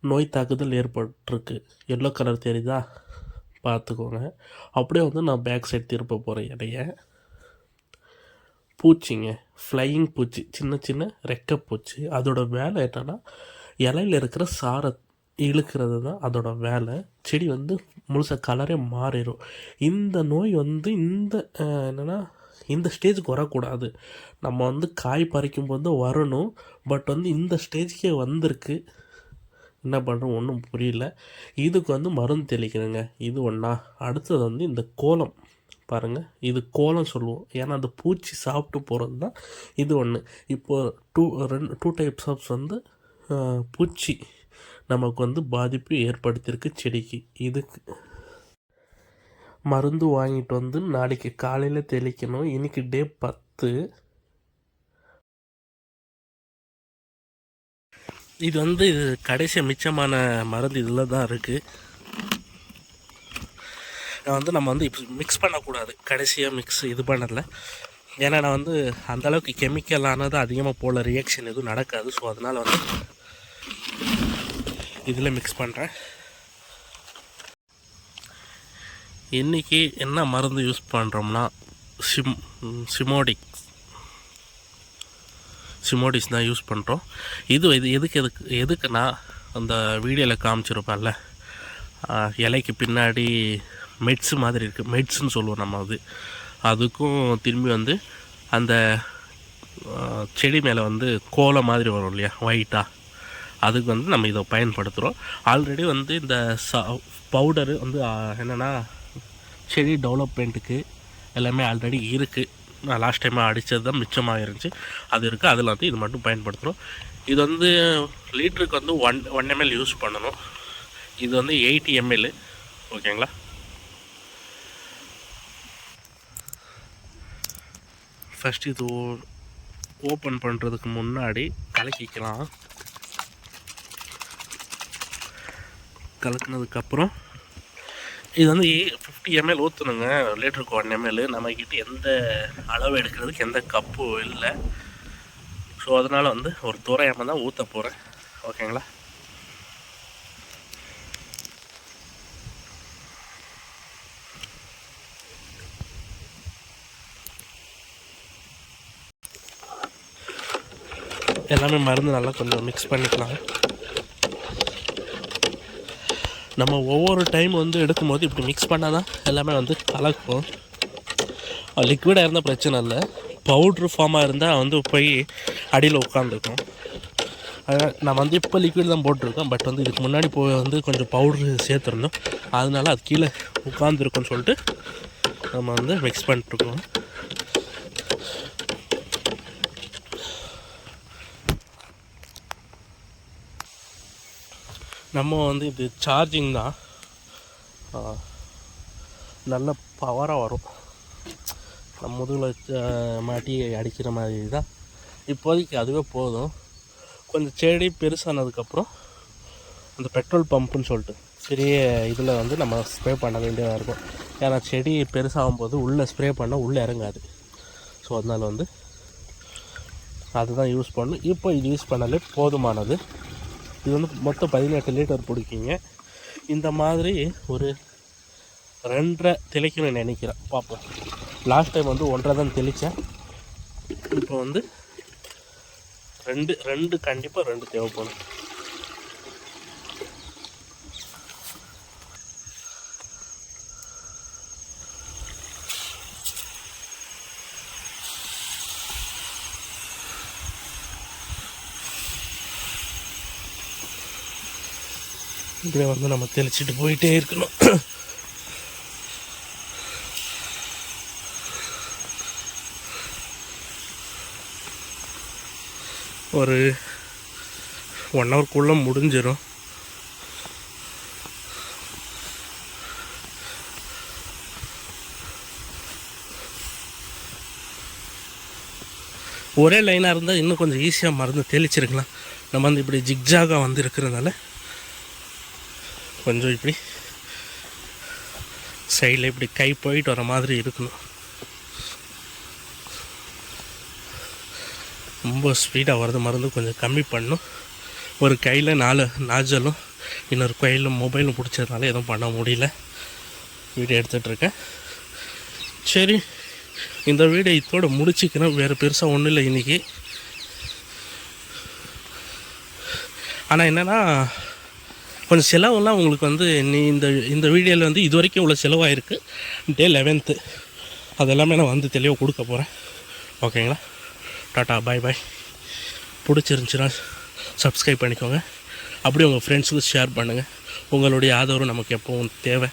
நோய் தாக்குதல் ஏற்பட்டிருக்கு. எல்லோ கலர் தெரியுதா? பார்த்துக்கோங்க. அப்படியே வந்து நான் பேக் சைடு திருப்ப போகிறேன் இடைய பூச்சிங்க. ஃப்ளையிங் பூச்சி. சின்ன சின்ன ரெக்க பூச்சி. அதோட வேலை என்னென்னா இலையில இருக்கிற சாரை இழுக்கிறது தான் அதோட வேலை. செடி வந்து முழுசாக கலரே மாறிடும் இந்த நோய் வந்து இந்த என்னென்னா இந்த ஸ்டேஜுக்கு வரக்கூடாது. நம்ம வந்து காய் பறிக்கும் போது வரணும். பட் வந்து இந்த ஸ்டேஜ்க்கே வந்திருக்கு. என்ன பண்ணுறோம் ஒன்றும் புரியல. இதுக்கு வந்து மருந்து தெளிக்கணுங்க இது ஒன்றா அடுத்தது வந்து இந்த கோலம். பாருங்கள் இது கோலம் சொல்லுவோம். ஏன்னா அந்த பூச்சி சாப்பிட்டு போகிறது தான் இது ஒன்று இப்போ டூ ரெண்டு டூ டைப்ஸ் ஆஃப்ஸ் வந்து பூச்சி நமக்கு வந்து பாதிப்பு ஏற்படுத்தியிருக்கு செடிக்கு. இதுக்கு மருந்து வாங்கிட்டு வந்து நாளைக்கு காலையில் தெளிக்கணும். இன்னைக்கு டே பத்து. இது வந்து இது கடைசி மிச்சமான மருந்து இதில் தான் இருக்குது வந்து நம்ம வந்து இப்போ மிக்ஸ் பண்ணக்கூடாது. கடைசியாக மிக்ஸ் இது பண்ணல. ஏன்னா நான் வந்து அந்த அளவுக்கு கெமிக்கலானது அதிகமாக போல ரியாக்ஷன் எதுவும் நடக்காது. ஸோ அதனால் வந்து இதில் மிக்ஸ் பண்ணுறேன் இன்றைக்கி என்ன மருந்து யூஸ் பண்ணுறோம்னா சிம் சிமோடிக். சிமோடிஸ் தான் யூஸ் பண்ணுறோம் இது இது எதுக்கு எதுக்கு எதுக்குன்னா அந்த வீடியோவில் காமிச்சிருப்பேன்ல. இலைக்கு பின்னாடி மெட்ஸு மாதிரி இருக்குது மெட்ஸுன்னு சொல்லுவோம் நம்ம அது. அதுக்கும் திரும்பி வந்து அந்த செடி மேலே வந்து கோலம் மாதிரி வரும் இல்லையா? ஒயிட்டாக அதுக்கு வந்து நம்ம இதை பயன்படுத்துகிறோம் ஆல்ரெடி வந்து இந்த ச பவுடரு வந்து என்னென்னா செடி டெவலப்மெண்ட்டுக்கு எல்லாமே ஆல்ரெடி இருக்குது நான் லாஸ்ட் டைமாக அடித்தது தான் மிச்சமாக இருந்துச்சு அது இருக்குது அதில் வந்து இது மட்டும் பயன்படுத்துகிறோம் இது வந்து லிட்டருக்கு வந்து ஒன் ஒன் எம்எல் யூஸ் பண்ணணும். இது வந்து எயிட்டி எம்எல் ஓகேங்களா? ஃபஸ்ட் இது ஓப்பன் பண்ணுறதுக்கு முன்னாடி கலக்கிக்கலாம். கலக்குனதுக்கப்புறம் இது வந்து ஃபிஃப்டி எம்எல் ஊற்றணுங்க லிட்டருக்கு ஒன் எம்எல் நம்மக்கிட்ட எந்த அளவு எடுக்கிறதுக்கு எந்த கப்பும் இல்லை. ஸோ அதனால் வந்து ஒரு தோராயமாக தான் ஊற்ற போகிறேன் ஓகேங்களா எல்லாமே மருந்து நல்லா கொஞ்சம் மிக்ஸ் பண்ணிக்கலாம் நம்ம ஒவ்வொரு டைம் வந்து எடுக்கும்போது இப்படி மிக்ஸ் பண்ணால் தான் எல்லாமே வந்து கலக்கும். லிக்விடாக இருந்தால் பிரச்சனை இல்லை. பவுட்ரு ஃபார்மாக இருந்தால் வந்து போய் அடியில் உட்காந்துருக்கும் நான் வந்து இப்போ லிக்விட் தான் போட்டிருக்கோம் பட் வந்து இதுக்கு முன்னாடி போய் வந்து கொஞ்சம் பவுட்ரு சேர்த்துருந்தோம். அதனால அது கீழே உட்காந்துருக்குன்னு சொல்லிட்டு நம்ம வந்து மிக்ஸ் பண்ணிட்டுருக்கோம். நம்ம வந்து இது சார்ஜிங் தான். நல்ல பவராக வரும். நம்ம முதுகில் மாட்டி அடிக்கிற மாதிரி தான். இப்போதைக்கு அதுவே போதும். கொஞ்சம் செடி பெருசானதுக்கப்புறம் அந்த பெட்ரோல் பம்புன்னு சொல்லிட்டு பெரிய இதில் வந்து நம்ம ஸ்ப்ரே பண்ண வேண்டியதாக இருக்கும். ஏன்னா செடி பெருசாகும் போது உள்ளே ஸ்ப்ரே பண்ணால் உள்ளே இறங்காது. ஸோ அதனால் வந்து அதுதான் யூஸ் பண்ணணும் இப்போ இது யூஸ் பண்ணாலே போதுமானது. இது வந்து மொத்தம் பதினெட்டு லிட்டர் பிடிக்கிங்க. இந்த மாதிரி ஒரு ரெண்டரை தெளிக்கணும்னு நினைக்கிறேன். பார்ப்போம். லாஸ்ட் டைம் வந்து ஒன்றரை தான் தெளித்தேன் இப்போ வந்து ரெண்டு ரெண்டு கண்டிப்பாக ரெண்டு தேவைப்படும். இப்படியே வந்து நம்ம தெளிச்சிட்டு போயிட்டே இருக்கணும். ஒரு ஒன் ஹவர்க்குள்ளே முடிஞ்சிடும் ஒரே லைனாக இருந்தால் இன்னும் கொஞ்சம் ஈஸியாக மருந்து தெளிச்சிருக்கலாம். நம்ம வந்து இப்படி ஜிக்ஜாகாக வந்து இருக்கிறதுனால கொஞ்சம் இப்படி சைடில் இப்படி கை போயிட்டு வர மாதிரி இருக்கணும். ரொம்ப ஸ்பீடாக வரது மருந்து கொஞ்சம் கம்மி பண்ணும். ஒரு கையில் நாலு நாஜலும் இன்னொரு கோயிலும் மொபைலும் பிடிச்சதுனால எதுவும் பண்ண முடியல. வீடியோ எடுத்துகிட்டு இருக்கேன். சரி இந்த வீடியோ இதோட முடிச்சுக்கிறேன். வேறு பெருசாக ஒன்றும் இல்லை இன்றைக்கி ஆனால் என்னென்னா கொஞ்சம் செலவெல்லாம் உங்களுக்கு வந்து நீ இந்த இந்த வீடியோவில் வந்து இது வரைக்கும் இவ்வளோ செலவாயிருக்கு. டே லெவன்த்து அதெல்லாமே நான் வந்து தெளிவாக கொடுக்க போகிறேன் ஓகேங்களா? டாட்டா பாய் பாய் பிடிச்சிருந்துச்சுன்னா சப்ஸ்கிரைப் பண்ணிக்கோங்க. அப்படியே உங்கள் ஃப்ரெண்ட்ஸுக்கு ஷேர் பண்ணுங்கள் உங்களுடைய ஆதரவு நமக்கு எப்பவும் தேவை.